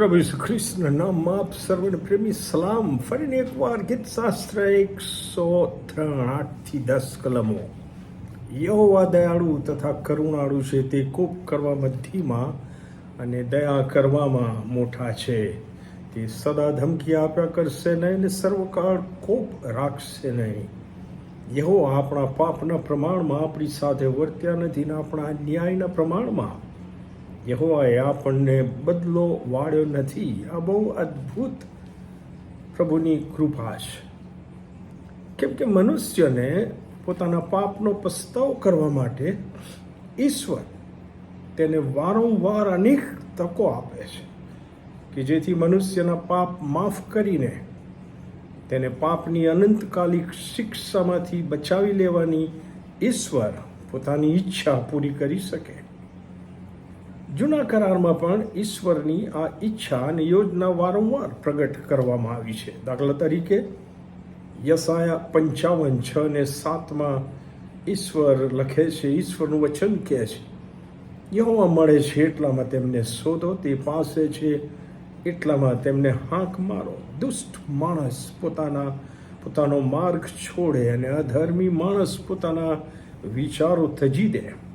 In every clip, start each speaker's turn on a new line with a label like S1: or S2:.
S1: પ્રભુ શ્રી નામમાં આપ સર્વને પ્રેમી સલામ. ફરીને એકવાર ગીત શાસ્ત્ર એકસો ત્રણ આઠથી દસ કલમો. યહોવા દયાળુ તથા કરુણાળુ છે તે કોપ કરવામાં ધીમા અને દયા કરવામાં મોટા છે. તે સદા ધમકી આપ્યા કરશે નહીં અને સર્વકાળ કોપ રાખશે નહીં. યહો આપણા પાપના પ્રમાણમાં આપણી સાથે વર્ત્યા નથી ને આપણા ન્યાયના પ્રમાણમાં યહોવાએ આપણને બદલો વાળ્યો નથી. આ બહુ અદ્ભુત પ્રભુની કૃપા છે કેમ કે મનુષ્યને પોતાના પાપનો પસ્તાવ કરવા માટે ઈશ્વર તેને વારંવાર અનેક તકો આપે છે કે જેથી મનુષ્યના પાપ માફ કરીને તેને પાપની અનંતકાલિક શિક્ષામાંથી બચાવી લેવાની ઈશ્વર પોતાની ઈચ્છા પૂરી કરી શકે. જૂના કરારમાં પણ ઈશ્વરની આ ઈચ્છા અને યોજના વારંવાર પ્રગટ કરવામાં આવી છે. દાખલા તરીકે યસાયા પંચાવન છ ને સાતમાં ઈશ્વર લખે છે, ઈશ્વરનું વચન કહે છે, યહોવા મળે છે, એટલામાં તેમને શોધો, તે પાસે છે, એટલામાં તેમને હાંક મારો. દુષ્ટ માણસ પોતાના, પોતાનો માર્ગ છોડે અને અધર્મી માણસ પોતાના વિચારો તજી દે.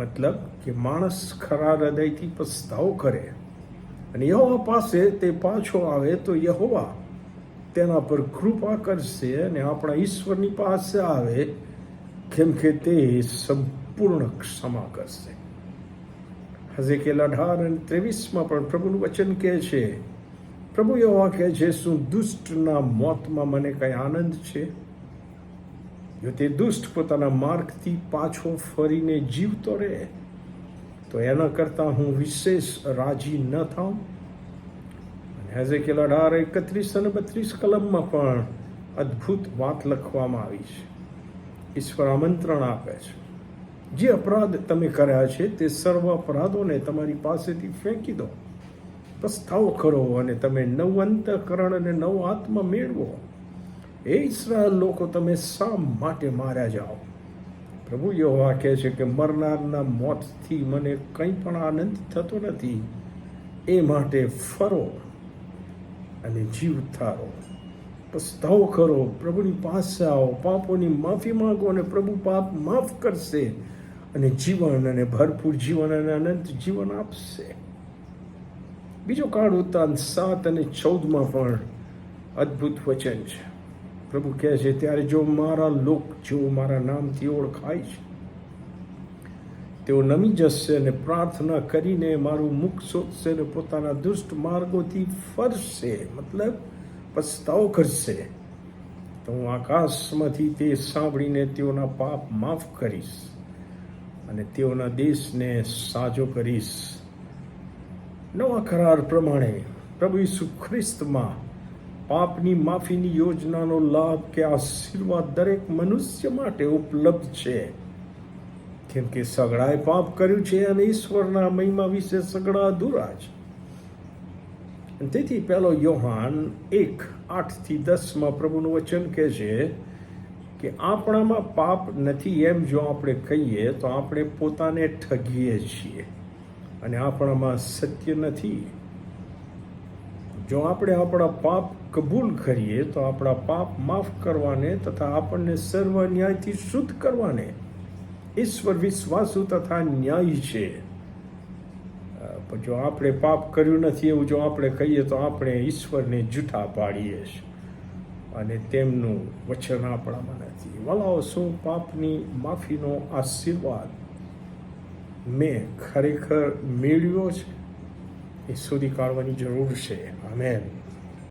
S1: મતલબ કે માણસ ખરા હૃદયથી પસ્તાવ કરે. અને યહોવા પાસે તે પાછો આવે તો યહોવા તેના પર કૃપા કરશે અને આપણા ઈશ્વરની પાસે આવે કેમ કે તે સંપૂર્ણ ક્ષમા કરશે. હઝેકેલ અઢાર અને ત્રેવીસમાં પણ પ્રભુનું વચન કહે છે, પ્રભુ યહોવા કહે છે, શું દુષ્ટના મોતમાં મને કંઈ આનંદ છે? જો તે દુષ્ટ પોતાના માર્ગથી પાછો ફરીને જીવતો રહે, તો એના કરતાં હું વિશેષ રાજી ન થાઉં. અને હેઝેકેલ અઢાર, એકત્રીસ અને બત્રીસ કલમમાં પણ અદ્ભુત વાત લખવામાં આવી છે. ઈશ્વર આમંત્રણ આપે છે. જે અપરાધ તમે કર્યા છે, તે સર્વ અપરાધોને તમારી પાસેથી ફેંકી દો. પસ્તાવો કરો અને તમે નવ અંતકરણ અને નવ આત્મા મેળવો. એ ઇસરાયલ લોકો, તમે શા માટે માર્યા જાઓ? પ્રભુ યહોવા કહે છે કે, મરનારના મોતથી મને કંઈ પણ આનંદ થતો નથી. એ માટે ફરો અને જીવ થારો પસ્તાવો કરો, પ્રભુની પાસે આવો, પાપોની માફી માંગો અને પ્રભુ પાપ માફ કરશે અને જીવન અને ભરપૂર જીવન અને અનંત જીવન આપશે. બીજો કાળ ઉત્તાન સાત અને ચૌદમાં પણ અદ્ભુત વચન છે. પ્રભુ કહે છે, ત્યારે જો મારા લોક જો મારા નામથી ઓળખાય છે, તેઓ નમી જશે અને પ્રાર્થના કરીને મારું મુખ શોધશે અને પોતાના દુષ્ટ માર્ગોથી ફરશે. મતલબ, પસ્તાવો કરશે. તો હું આકાશમાંથી તે સાંભળીને તેઓના પાપ માફ કરીશ અને તેઓના દેશને સાજો કરીશ. નવા કરાર પ્રમાણે પ્રભુ ઈસુ ખ્રિસ્તમાં પાપની માફીની યોજનાનો લાભ કે આશીર્વાદ દરેક મનુષ્ય માટે ઉપલબ્ધ છે. કેમ કે સગડાએ પાપ કર્યું છે અને ઈશ્વરના મહિમા વિશે સગડા અધૂરા છે. તેથી પહેલો યોહાન એક આઠથી દસમાં પ્રભુનું વચન કહે છે કે આપણામાં પાપ નથી એમ જો આપણે કહીએ તો આપણે પોતાને ઠગીએ છીએ. અને આપણામાં સત્ય નથી. જો આપણે આપણા પાપ કબૂલ કરીએ, તો આપણા પાપ માફ કરવાને તથા આપણને સર્વ ન્યાયથી શુદ્ધ કરવાને ઈશ્વર વિશ્વાસુ તથા ન્યાય છે. જો આપણે પાપ કર્યું નથી એવું જો આપણે કહીએ, તો આપણે ઈશ્વરને જૂઠા પાડીએ છીએ. અને તેમનું વચન આપણામાં નથી. વલાઓ, શું પાપની માફીનો આશીર્વાદ મેં ખરેખર મેળવ્યો છે? એ શોધી કાઢવાની જરૂર છે. આમેન.